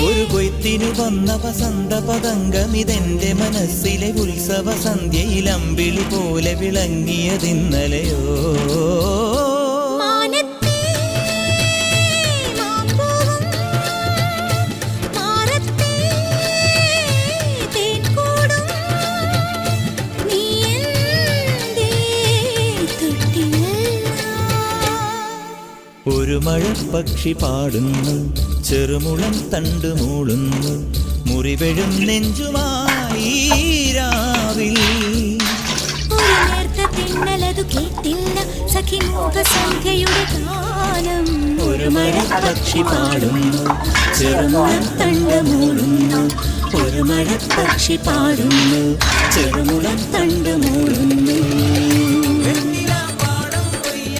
പൂവിനു വന്ന വസന്ത പതംഗമിതെന്റെ മനസ്സിലെ ഉത്സവ സന്ധ്യയിൽ അമ്പിളി പോലെ വിളങ്ങിയതിന്നലെയോ. ഒരു മഴപ്പക്ഷി പാടുന്നു ചെറുമുളം തണ്ട് മൂളുന്നു മുറിവെഴും നെഞ്ചുമായി രാവിൽ. കേട്ടില്ല സഖി മോഹസന്ധ്യയുടെ ഗാനം. ഒരു മഴപ്പക്ഷി പാടുന്നു ചെറുമുളം തണ്ട് മൂളുന്നു. ഒരു മഴപ്പക്ഷി പാടുന്നു ചെറുമുളം തണ്ടു